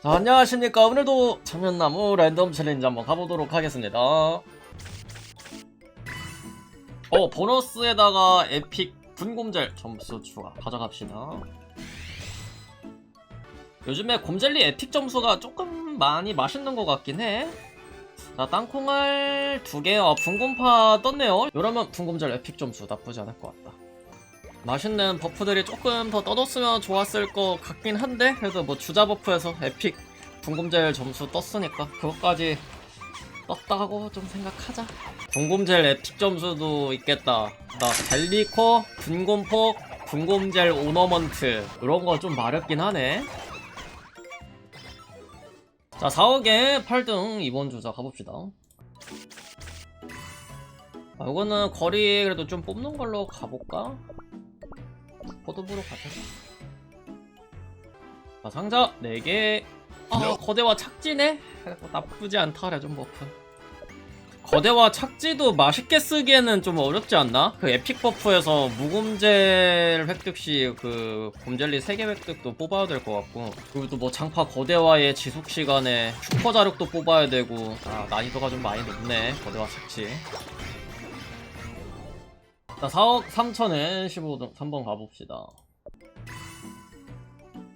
자, 안녕하십니까. 오늘도 청년나무 랜덤 챌린지 한번 가보도록 하겠습니다. 어, 보너스에다가 에픽 분곰젤 점수 추가 가져갑시다. 요즘에 곰젤리 에픽 점수가 조금 많이 맛있는 것 같긴 해. 자, 땅콩알 두 개, 어, 분곰파 떴네요. 이러면 분곰젤 에픽 점수 나쁘지 않을 것 같다. 맛있는 버프들이 조금 더 떠뒀으면 좋았을 것 같긴 한데 그래도 뭐 주자 버프에서 에픽 궁금젤 점수 떴으니까 그것까지 떴다고 좀 생각하자. 궁금젤 에픽 점수도 있겠다. 나 젤리코, 분곰폭, 궁금젤 오너먼트 이런 거 좀 마렵긴 하네. 자 4억에 8등 이번 주자 가봅시다. 아, 이거는 거리 그래도 좀 뽑는 걸로 가볼까? 포도부로 가자. 자, 상자 4개. 아, 거대와 착지네? 뭐 나쁘지 않다, 레전 버프. 거대와 착지도 맛있게 쓰기에는 좀 어렵지 않나? 그 에픽 버프에서 무곰젤 획득 시 그 곰젤리 3개 획득도 뽑아야 될 것 같고 그리고 또 뭐 장파 거대와의 지속 시간에 슈퍼 자력도 뽑아야 되고 아 난이도가 좀 많이 높네 거대와 착지 자, 4억 3천에 15등 3번 가봅시다.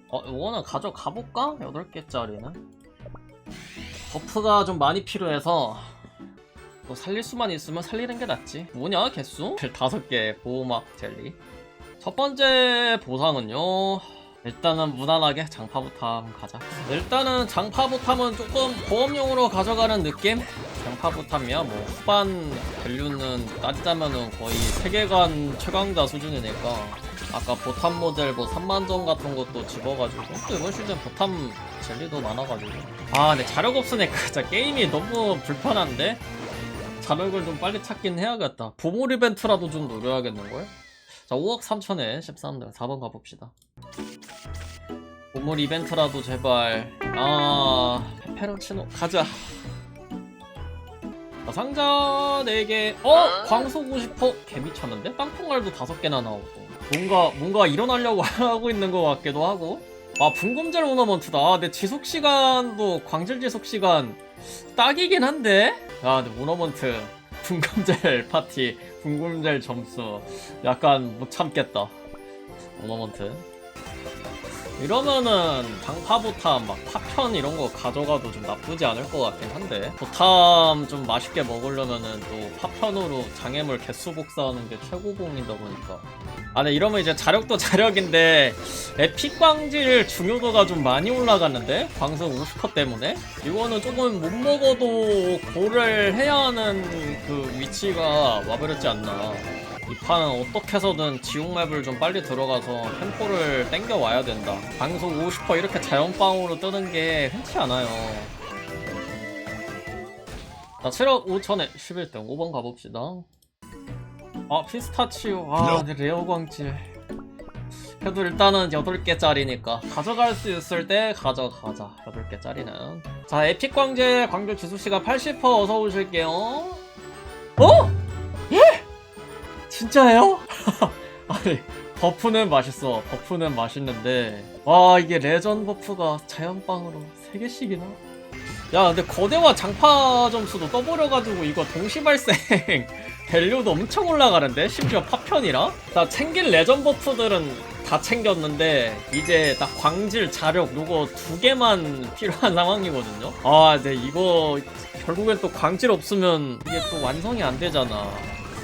어, 이거는 가져가볼까? 8개짜리는. 버프가 좀 많이 필요해서 또 살릴 수만 있으면 살리는 게 낫지. 뭐냐, 개수? 5개 보호막 젤리. 첫 번째 보상은요. 일단은 무난하게 장파부터 가자. 일단은 장파부탐은 조금 보험용으로 가져가는 느낌? 장파부탐이야 뭐 후반 밸류는 따지자면은 거의 세계관 최강자 수준이니까 아까 보탐 모델 뭐 3만점 같은 것도 집어가지고 또 이번 시즌 보탐 젤리도 많아가지고. 아 근데 자력 없으니까 진짜 게임이 너무 불편한데? 자력을 좀 빨리 찾긴 해야겠다. 보물 이벤트라도 좀 노려야겠는걸? 자 5억 3천에 13등 4번 가봅시다. 보물 이벤트라도 제발. 아 페페론치노. 가자 자, 상자 4개. 어? 광속 50% 개미쳤는데? 땅콩알도 5개나 나오고. 뭔가 뭔가 일어나려고 하고 있는 것 같기도 하고. 아 분검젤 오너먼트다. 아, 내 지속 시간도 광질 지속 시간 딱이긴 한데? 아 근데 오너먼트 분검젤 파티 분검젤 점수. 약간 못 참겠다. 오너먼트 이러면은 장파보탐 막 파편 이런 거 가져가도 좀 나쁘지 않을 것 같긴 한데. 보탐 좀 맛있게 먹으려면은 또 파편으로 장애물 개수 복사하는 게 최고봉이다 보니까. 아 근데 이러면 이제 자력도 자력인데 에픽 광질 중요도가 좀 많이 올라갔는데? 광석 50% 때문에? 이거는 조금 못 먹어도 고를 해야 하는 그 위치가 와버렸지 않나 이 판은 어떻게 해서든 지옥맵을 좀 빨리 들어가서 템포를 땡겨 와야 된다. 방송 50% 이렇게 자연빵으로 뜨는 게 흔치 않아요. 자, 7억 5천에 11등 5번 가봅시다. 아, 피스타치오. 아, 레어 광질. 그래도 일단은 8개짜리니까 가져갈 수 있을 때 가져가자 8개짜리는 자 에픽 광질 광질 지수시간 80% 어서 오실게요 어? 예? 진짜예요? 아니 버프는 맛있어. 버프는 맛있는데. 와 이게 레전 버프가 자연빵으로 3개씩이나? 야 근데 거대와 장파 점수도 떠버려가지고 이거 동시발생. 밸류도 엄청 올라가는데? 심지어 파편이라? 나 챙길 레전 버프들은 다 챙겼는데 이제 딱 광질 자력 요거 두 개만 필요한 상황이거든요? 아 근데 이거 결국엔 또 광질 없으면 이게 또 완성이 안 되잖아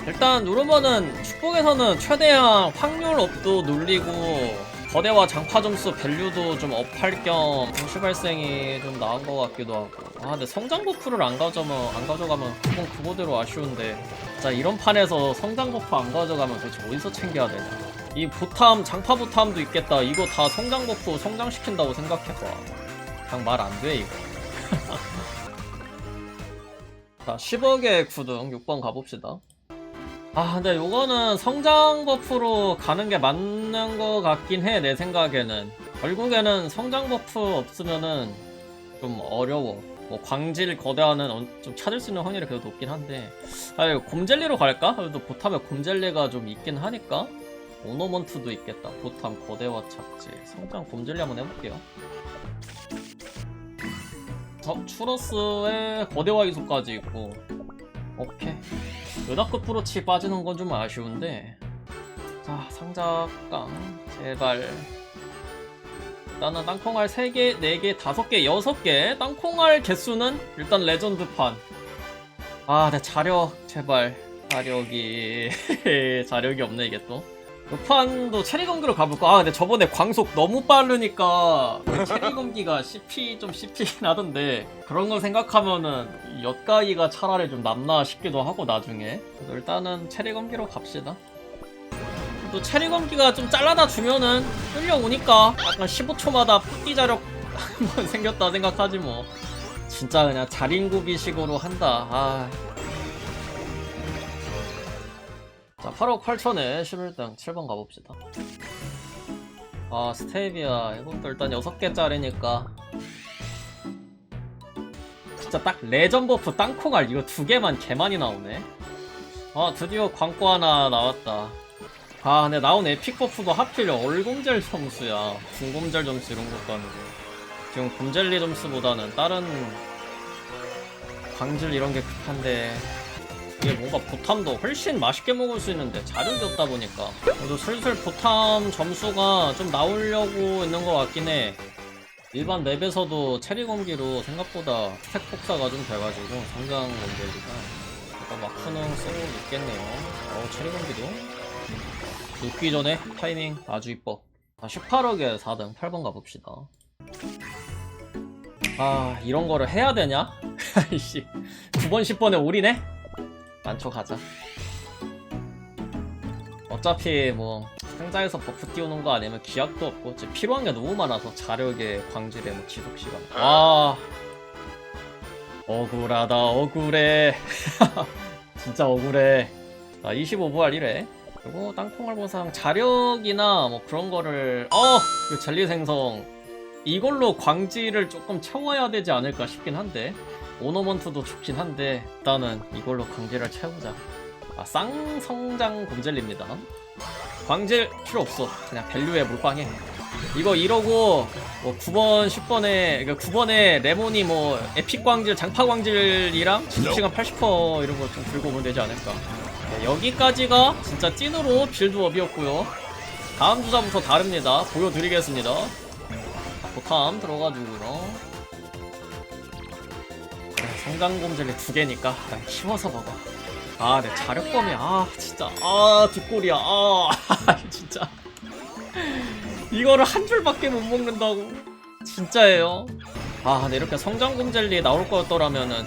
일단 누르면은 축복에서는 최대한 확률 업도 눌리고 거대와 장파 점수 밸류도 좀 업할 겸 동시 발생이 좀 나은 것 같기도 하고. 아 근데 성장 버프를 안 가져가면 안 가져가면 그건 그거대로 아쉬운데. 자 이런 판에서 성장 버프 안 가져가면 도대체 어디서 챙겨야 되냐. 이 보탐 장파 보탐도 있겠다. 이거 다 성장 버프 성장시킨다고 생각해봐. 그냥 말 안 돼 이거. 자 10억의 9등 6번 가봅시다 아 근데 요거는 성장 버프로 가는 게 맞는 거 같긴 해 내 생각에는. 결국에는 성장 버프 없으면은 좀 어려워. 뭐 광질 거대화는 어- 좀 찾을 수 있는 확률이 그래도 높긴 한데. 아 곰젤리로 갈까? 그래도 보탐에 곰젤리가 좀 있긴 하니까. 오너먼트도 있겠다. 보탐 거대화 착지 성장 곰젤리 한번 해볼게요. 저 추러스에 거대화 이소까지 있고. 오케이 은하급 프로치 빠지는 건 좀 아쉬운데. 자 상자깡 제발. 일단은 땅콩알 3개, 4개, 5개, 6개. 땅콩알 개수는 일단 레전드판. 아, 내 자력 제발. 자력이. 자력이 없네 이게 또. 이 판도 체리 검기로 가볼까? 아, 근데 저번에 광속 너무 빠르니까 그 체리 검기가 CP 좀 CP긴 하던데 그런 걸 생각하면은 이 엿가이가 차라리 좀 낫나 싶기도 하고 나중에 일단은 체리 검기로 갑시다. 또 체리 검기가 좀 잘라다 주면은 끌려오니까 약간 15초마다 푸띠 자력 한번 생겼다 생각하지 뭐. 진짜 그냥 자린구비식으로 한다. 아. 자, 8억 8천에 11등 7번 가봅시다. 아, 스테비아. 이것도 일단 6개짜리니까. 진짜 딱 레전 버프 땅콩알 이거 두 개만 개 많이 나오네. 아, 드디어 광고 하나 나왔다. 아, 근데 나온 에픽 버프도 하필 얼곰젤 점수야. 중곰젤 점수 이런 것도 아니고. 지금 곰젤리 점수보다는 다른 광질 이런 게 급한데 이게 뭔가 보탐도 훨씬 맛있게 먹을 수 있는데 자력이 없다 보니까. 그래도 슬슬 보탐 점수가 좀 나오려고 있는 것 같긴 해. 일반 맵에서도 체리 검기로 생각보다 스택 복사가 좀 돼가지고 성장 검기가 약간 마크는 쓰고 있겠네요. 어 체리 검기도. 눕기 전에 타이밍 아주 이뻐. 아, 18억에 4등 8번 가봅시다. 아 이런 거를 해야 되냐? 아이씨 9번 10번에 올이네? 만초 가자. 어차피 뭐 상자에서 버프 띄우는 거 아니면 기약도 없고 지금 필요한 게 너무 많아서 자력에 광질에 뭐 지속 시간. 와. 억울하다 억울해. 진짜 억울해. 자 25부활 1회 그리고 땅콩알 보상 자력이나 뭐 그런 거를 어! 그 젤리 생성. 이걸로 광질을 조금 채워야 되지 않을까 싶긴 한데 오너먼트도 좋긴 한데 일단은 이걸로 광질을 채우자. 아 쌍성장 곰젤리입니다. 광질 필요 없어. 그냥 밸류에 몰빵해. 이거 이러고 뭐 9번 10번에 그러니까 9번에 레몬이 뭐 에픽 광질 장파 광질이랑 지속시간 80% 이런 거 좀 들고 오면 되지 않을까. 네, 여기까지가 진짜 찐으로 빌드업이었고요. 다음 주자부터 다릅니다. 보여드리겠습니다. 보탐 들어가지고요. 성강곰젤리 두 개니까 난 키워서 먹어. 아, 내 자력범이 아 진짜 아 뒷골이야 아 진짜 이거를 한 줄밖에 못 먹는다고 진짜예요. 아, 근데 이렇게 성장곰젤리 나올 거였더라면은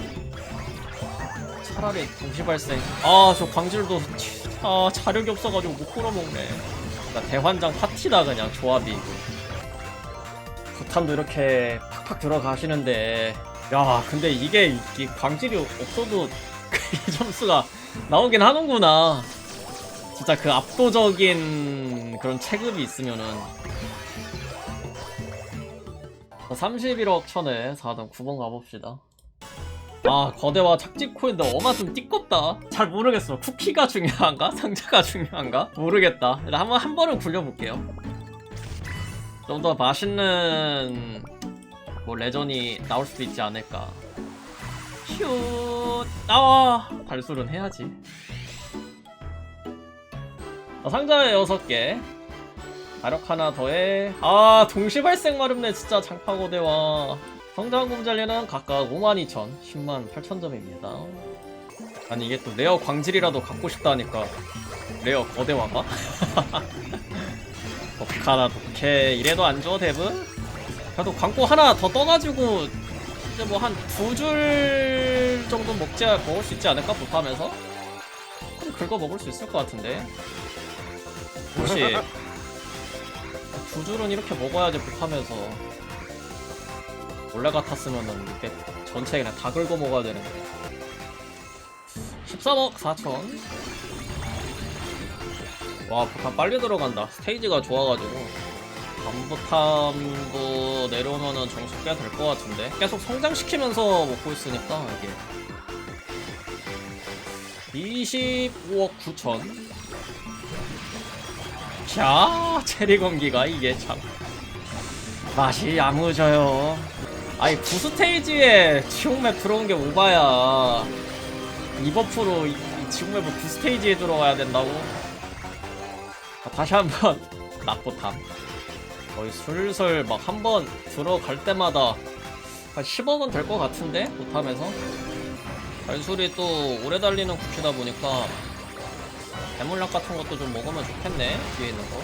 차라리 동시 발생. 아, 저 광질도 아 자력이 없어가지고 못 끌어먹네. 나 대환장 파티다 그냥 조합이. 부탄도 이렇게 팍팍 들어가시는데 야 근데 이게 광질이 없어도 이 점수가 나오긴 하는구나. 진짜 그 압도적인 그런 체급이 있으면은. 31억 천에 4등 9번 가봅시다. 아 거대와 착지 코인데 어마 좀 띠껍다. 잘 모르겠어. 쿠키가 중요한가? 상자가 중요한가? 모르겠다. 일단 한번 한 번은 굴려볼게요. 좀 더 맛있는 뭐 레전이 나올 수도 있지 않을까. 슛 나와 발술은 해야지. 자, 상자에 6개 가력 하나 더해 아 동시 발생 마렵네 진짜 장파고대와 성장 곰잘리는 각각 52,000 10만 8천점입니다 아니 이게 또 레어 광질이라도 갖고 싶다니까 레어 거대화가? 독하나 독해 이래도 안 줘 대분? 그래도 광고 하나 더 떠가지고 이제 뭐 한 두 줄 정도 먹지 먹을 수 있지 않을까 보탐에서? 그럼 긁어 먹을 수 있을 것 같은데. 혹시 두 줄은 이렇게 먹어야지 보탐에서 원래 같았으면은 이때 전체 그냥 다 긁어 먹어야 되는데. 13억 4천. 와 보탐 빨리 들어간다. 스테이지가 좋아가지고 밤보탐도 내려오면은 점수 꽤 될 것 같은데. 계속 성장시키면서 먹고 있으니까 이게. 25억 9천. 자 체리 검기가 이게 참. 맛이 야무져요. 아니 부스테이지에 지옥맵 들어온 게 오바야. 이 버프로 이, 이 지옥맵을 부스테이지에 들어가야 된다고? 자, 다시 한번 낙보탐 거의 슬슬 막 한 번 들어갈 때마다 한 10억은 될 것 같은데? 보탐에서? 발술이 또 오래 달리는 쿠키다 보니까 대물약 같은 것도 좀 먹으면 좋겠네 뒤에 있는 거.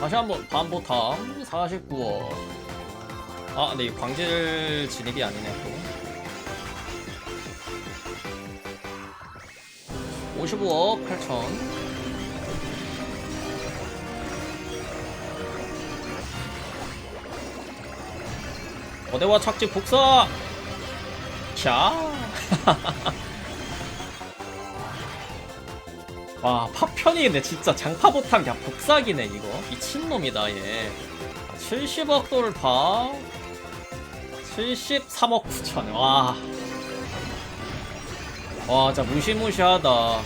다시 한번 반보탐 49억. 아 근데 이 광질 진입이 아니네 또. 55억 8천 거대와 착지 복사! 자. 와 파편이네 진짜. 장파보탐 야 복사기네 이거. 미친놈이다 얘. 70억 돌파 73억 9천. 와. 와 진짜 무시무시하다.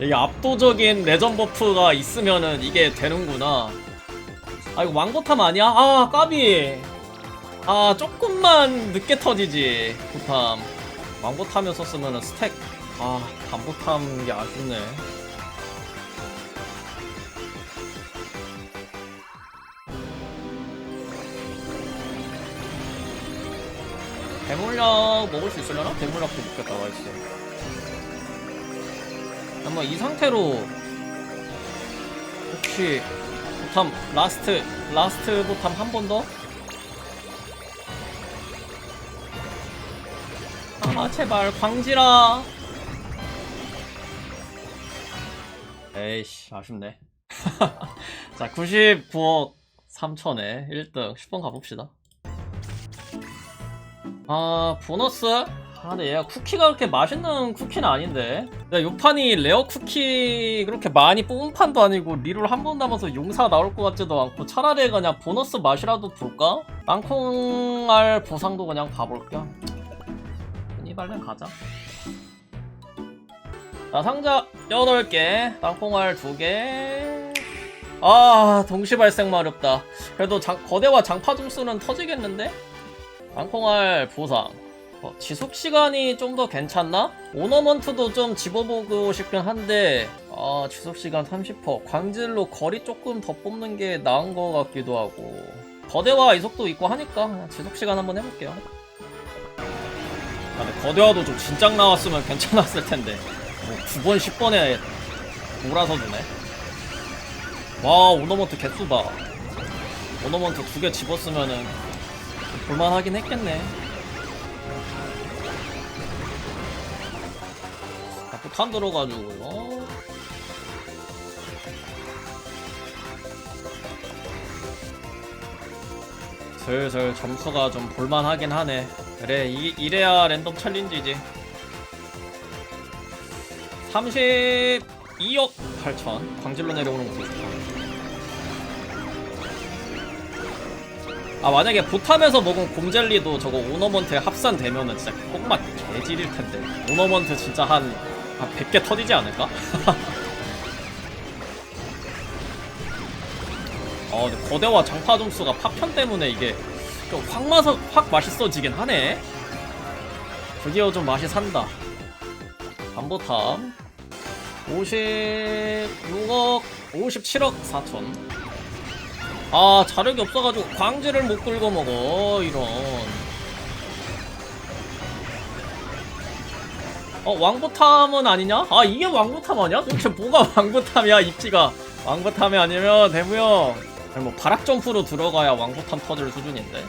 이게 압도적인 레전 버프가 있으면은 이게 되는구나 아 이거 왕보탐 아니야? 아 까비. 아 조금만 늦게 터지지 보탐. 왕보탐을 썼으면은 스택. 아 반보탐 게 아쉽네. 대물약 먹을 수 있으려나? 대물약도 먹겠다 나이스. 한번 이 상태로 혹시 보탐 라스트 라스트 보탐 한 번 더? 아 제발 광지라 에이씨 아쉽네 자 99억 3천에 1등 10번 가봅시다 아 보너스? 아 근데 얘가 쿠키가 그렇게 맛있는 쿠키는 아닌데 야, 요 판이 레어 쿠키 그렇게 많이 뽑은 판도 아니고 리롤 한 번 남아서 용사 나올 것 같지도 않고 차라리 그냥 보너스 맛이라도 볼까? 땅콩알 보상도 그냥 봐볼까? 이발렌 가자 자 상자 8개 땅콩알 2개 아 동시 발생 마렵다 그래도 장, 거대와 장파 점수는 터지겠는데? 땅콩알 보상 어, 지속 시간이 좀 더 괜찮나? 오너먼트도 좀 집어보고 싶긴 한데 아 지속 시간 30% 광질로 거리 조금 더 뽑는 게 나은 것 같기도 하고. 거대와 이속도 있고 하니까 지속 시간 한번 해볼게요. 아, 거대화도 좀 진작 나왔으면 괜찮았을 텐데. 뭐 9번 10번에 몰아서 주네. 와 오너먼트 개수 봐 오너먼트 두 개 집었으면은 볼만하긴 했겠네 자꾸 탄 들어가지고. 이거 슬슬 점수가 좀 볼만하긴 하네. 그래 이, 이래야 랜덤 챌린지지. 32억 8천. 광질로 내려오는 것도 좋다 아 만약에 보탐에서 먹은 곰젤리도 저거 오너먼트에 합산되면은 진짜 똥맛 개질일 텐데. 오너먼트 진짜 한, 한 100개 터지지 않을까? 어 근데 거대와 장파 점수가 파편 때문에 이게 좀 확 마서 확 맛있어지긴 하네. 드디어 좀 맛이 산다. 반보탐. 56억 57억 4천. 아 자력이 없어가지고 광질을 못 끌고 먹어 이런 어 왕보탐은 아니냐? 아 이게 왕보탐 아니야? 도대체 뭐가 왕보탐이야 입지가 왕보탐이 아니면 대무형 뭐 바락 점프로 들어가야 왕보탐 터질 수준인데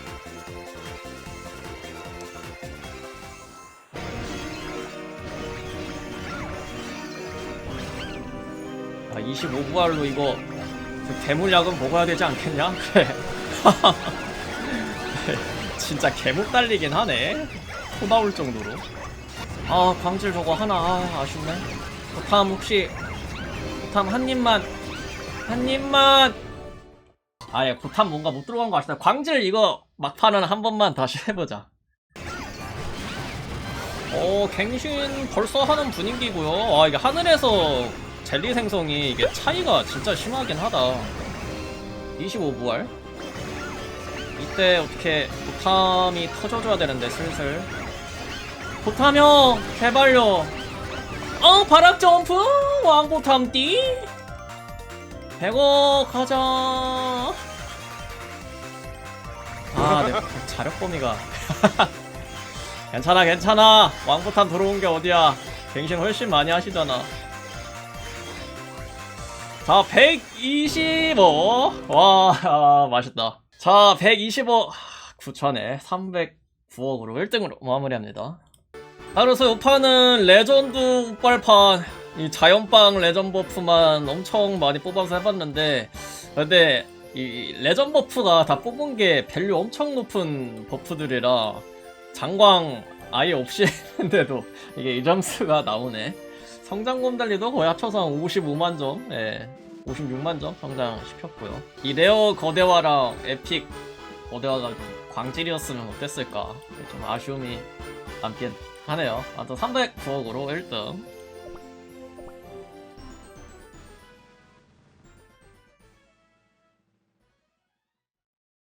아 25부활로 이거 그 대물약은 먹어야 되지 않겠냐? 그래. 진짜 개목 달리긴 하네. 소 나올 정도로. 아, 광질 저거 하나, 아, 아쉽네. 보탐 혹시, 보탐 한 입만, 한 입만! 아예 보탐 뭔가 못 들어간 거 아시다. 광질 이거 막판은 한 번만 다시 해보자. 오, 갱신 벌써 하는 분위기고요. 아, 이게 하늘에서 젤리 생성이 이게 차이가 진짜 심하긴 하다 25부활 이때 어떻게 보탐이 터져줘야 되는데 슬슬 보탐 형 제발요 어 바락 점프? 왕보탐 띠? 100억 가자. 아내 자력 범위가. 괜찮아 괜찮아. 왕보탐 들어온 게 어디야? 갱신 훨씬 많이 하시잖아. 자 125. 와 아, 맛있다. 자 125. 9천에 309억으로 1등으로 마무리합니다. 아, 그래서 이 판은 레전드 우빨판 이 자연빵 레전 버프만 엄청 많이 뽑아서 해봤는데 근데 이 레전 버프가 다 뽑은 게 밸류 엄청 높은 버프들이라 장광 아예 없이 했는데도 이게 이 점수가 나오네. 성장곰 달리도 거의 합쳐서 한 55만 점, 예, 56만 점 성장시켰고요. 이 레어 거대화랑 에픽 거대화가 좀 광질이었으면 어땠을까? 좀 아쉬움이 남긴 하네요. 아무튼 309억으로 1등